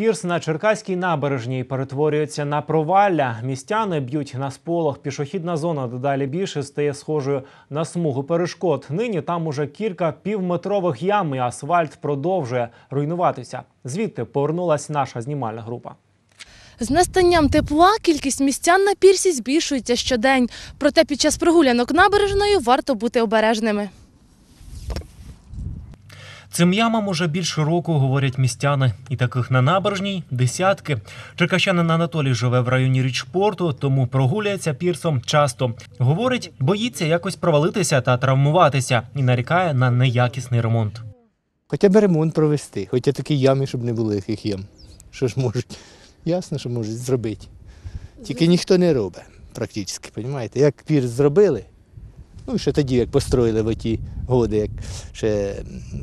Пірс на Черкаській набережній перетворюється на провалля. Містяни б'ють на сполох. Пішохідна зона дедалі більше стає схожою на смугу перешкод. Нині там уже кілька півметрових ям, і асфальт продовжує руйнуватися. Звідти повернулась наша знімальна група. З настанням тепла кількість містян на пірсі збільшується щодень. Проте під час прогулянок набережною варто бути обережними. Цим ямам уже більше року говорять містяни, і таких на набережній десятки. Черкащанин Анатолій живе в районі річпорту, тому прогуляється пірсом часто. Говорить, боїться якось провалитися та травмуватися і нарікає на неякісний ремонт. Хоча б ремонт провести, хоча такі ями, щоб не було яких ям. Що ж можуть? Ясно, що можуть зробити. Тільки ніхто не робить, практично, розумієте? Як пірс зробили, ну ще тоді, як построїли в оті годи, як ще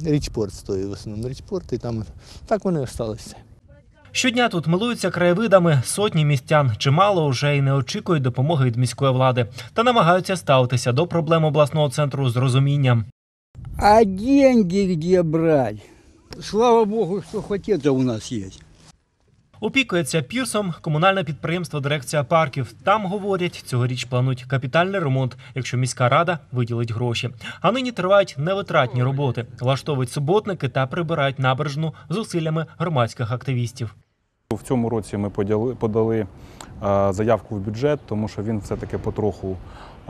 річпорт стоїв в основному річпорт, і там так вони залишилися. Щодня тут милуються краєвидами сотні містян. Чимало вже й не очікують допомоги від міської влади та намагаються ставитися до проблем обласного центру з розумінням. А деньги где брать? Слава богу, что хоть это у нас есть. Опікується пірсом комунальне підприємство Дирекція парків. Там говорять, цьогоріч планують капітальний ремонт, якщо міська рада виділить гроші. А нині тривають невитратні роботи, влаштовують суботники та прибирають набережну зусиллями громадських активістів. В цьому році ми подали е, заявку в бюджет, тому що він все-таки потроху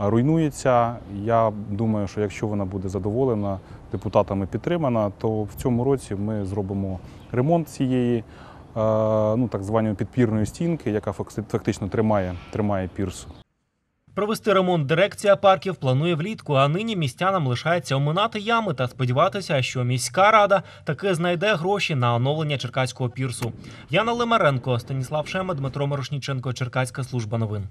е, руйнується. Я думаю, що якщо вона буде задоволена, депутатами підтримана, то в цьому році ми зробимо ремонт цієї ну, так званої підпірної стінки, яка фактично тримає, тримає пірс. Провести ремонт дирекція парків планує влітку, а нині містянам лишається оминати ями та сподіватися, що міська рада таки знайде гроші на оновлення Черкаського пірсу. Яна Лимаренко, Станіслав Шема, Дмитро Мирошніченко, Черкаська служба новин.